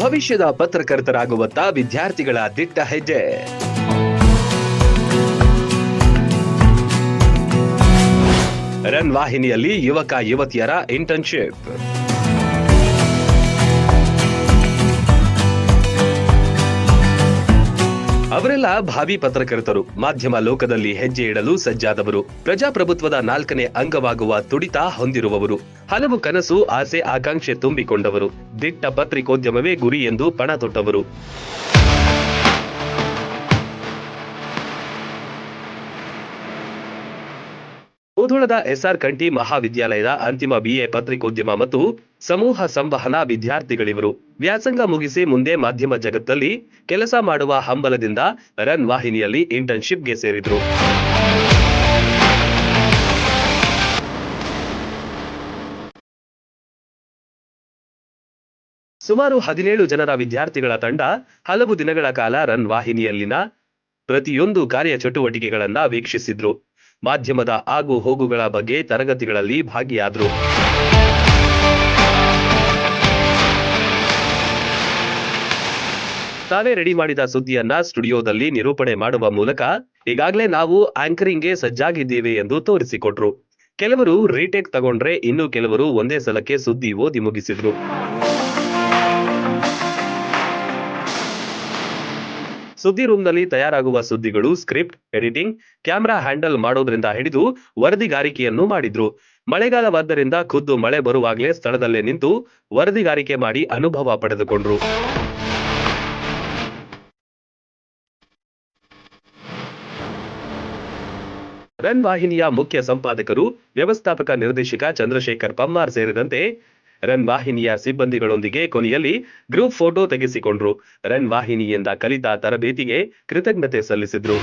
ಭವಿಷ್ಯದ ಪತ್ರಕರ್ತರಾಗುವತ್ತ ವಿದ್ಯಾರ್ಥಿಗಳ ದಿಟ್ಟ ಹೆಜ್ಜೆ. ರನ್ ವಾಹಿನಿಯಲ್ಲಿ ಯುವಕ ಯುವತಿಯರ ಇಂಟರ್ನ್ಶಿಪ್ ಅವರೆಲ್ಲ ಭಾವಿ ಪತ್ರಕರ್ತರು. ಮಾಧ್ಯಮ ಲೋಕದಲ್ಲಿ ಹೆಜ್ಜೆ ಇಡಲು ಸಜ್ಜಾದವರು. ಪ್ರಜಾಪ್ರಭುತ್ವದ ನಾಲ್ಕನೇ ಅಂಗವಾಗುವ ತುಡಿತ ಹೊಂದಿರುವವರು. ಹಲವು ಕನಸು, ಆಸೆ, ಆಕಾಂಕ್ಷೆ ತುಂಬಿಕೊಂಡವರು. ದಿಟ್ಟ ಪತ್ರಿಕೋದ್ಯಮವೇ ಗುರಿ ಎಂದು ಪಣ ತೊಟ್ಟವರು. ಮುಧೋಳದ ಎಸ್ಆರ್ ಕಂಠಿ ಮಹಾವಿದ್ಯಾಲಯದ ಅಂತಿಮ ಬಿಎ ಪತ್ರಿಕೋದ್ಯಮ ಮತ್ತು ಸಮೂಹ ಸಂವಹನ ವಿದ್ಯಾರ್ಥಿಗಳಿವರು. ವ್ಯಾಸಂಗ ಮುಗಿಸಿ ಮುಂದೆ ಮಾಧ್ಯಮ ಜಗತ್ತಲ್ಲಿ ಕೆಲಸ ಮಾಡುವ ಹಂಬಲದಿಂದ ರನ್ ವಾಹಿನಿಯಲ್ಲಿ ಇಂಟರ್ನ್ಶಿಪ್ಗೆ ಸೇರಿದರು. ಸುಮಾರು ಹದಿನೇಳು ಜನರ ವಿದ್ಯಾರ್ಥಿಗಳ ತಂಡ ಹಲವು ದಿನಗಳ ಕಾಲ ರನ್ ವಾಹಿನಿಯಲ್ಲಿನ ಪ್ರತಿಯೊಂದು ಕಾರ್ಯ ಚಟುವಟಿಕೆಗಳನ್ನ ವೀಕ್ಷಿಸಿದ್ರು. ಮಾಧ್ಯಮದ ಆಗು ಹೋಗುಗಳ ಬಗ್ಗೆ ತರಗತಿಗಳಲ್ಲಿ ಭಾಗಿಯಾದರು. ತಾವೇ ರೆಡಿ ಮಾಡಿದ ಸುದ್ದಿಯನ್ನ ಸ್ಟುಡಿಯೋದಲ್ಲಿ ನಿರೂಪಣೆ ಮಾಡುವ ಮೂಲಕ ಈಗಾಗಲೇ ನಾವು ಆಂಕರಿಂಗ್ಗೆ ಸಜ್ಜಾಗಿದ್ದೇವೆ ಎಂದು ತೋರಿಸಿಕೊಟ್ರು. ಕೆಲವರು ರೀಟೇಕ್ ತಗೊಂಡ್ರೆ ಇನ್ನು ಕೆಲವರು ಒಂದೇ ಸಲಕ್ಕೆ ಸುದ್ದಿ ಓದಿ ಮುಗಿಸಿದ್ರು. ಸುದ್ದಿ ರೂಮ್ನಲ್ಲಿ ತಯಾರಾಗುವ ಸುದ್ದಿಗಳು, ಸ್ಕ್ರಿಪ್ಟ್, ಎಡಿಟಿಂಗ್, ಕ್ಯಾಮೆರಾ ಹ್ಯಾಂಡಲ್ ಮಾಡೋದ್ರಿಂದ ಹಿಡಿದು ವರದಿಗಾರಿಕೆಯನ್ನು ಮಾಡಿದ್ರು. ಮಳೆಗಾಲವಾದ್ದರಿಂದ ಖುದ್ದು ಮಳೆ ಬರುವಾಗಲೇ ಸ್ಥಳದಲ್ಲೇ ನಿಂತು ವರದಿಗಾರಿಕೆ ಮಾಡಿ ಅನುಭವ ಪಡೆದುಕೊಂಡ್ರು. ರನ್ ವಾಹಿನಿಯ ಮುಖ್ಯ ಸಂಪಾದಕರು, ವ್ಯವಸ್ಥಾಪಕ ನಿರ್ದೇಶಕ ಚಂದ್ರಶೇಖರ್ ಪಮ್ಮಾರ್ ಸೇರಿದಂತೆ ರನ್ ವಾಹಿನಿಯ ಸಿಬ್ಬಂದಿಗಳೊಂದಿಗೆ ಕೊನೆಯಲ್ಲಿ ಗ್ರೂಪ್ ಫೋಟೋ ತೆಗೆಸಿಕೊಂಡ್ರು. ರನ್ ವಾಹಿನಿಯಿಂದ ಕಲಿತ ತರಬೇತಿಗೆ ಕೃತಜ್ಞತೆ ಸಲ್ಲಿಸಿದ್ರು.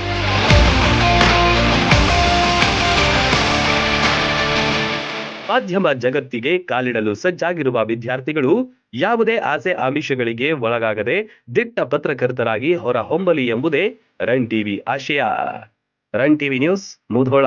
ಮಾಧ್ಯಮ ಜಗತ್ತಿಗೆ ಕಾಲಿಡಲು ಸಜ್ಜಾಗಿರುವ ವಿದ್ಯಾರ್ಥಿಗಳು ಯಾವುದೇ ಆಸೆ ಆಮಿಷಗಳಿಗೆ ಒಳಗಾಗದೆ ದಿಟ್ಟ ಪತ್ರಕರ್ತರಾಗಿ ಹೊರ ಹೊಮ್ಮಲಿ ಎಂಬುದೇ ರನ್ ಟಿವಿ ಆಶಯ. Run TV news Mudhol.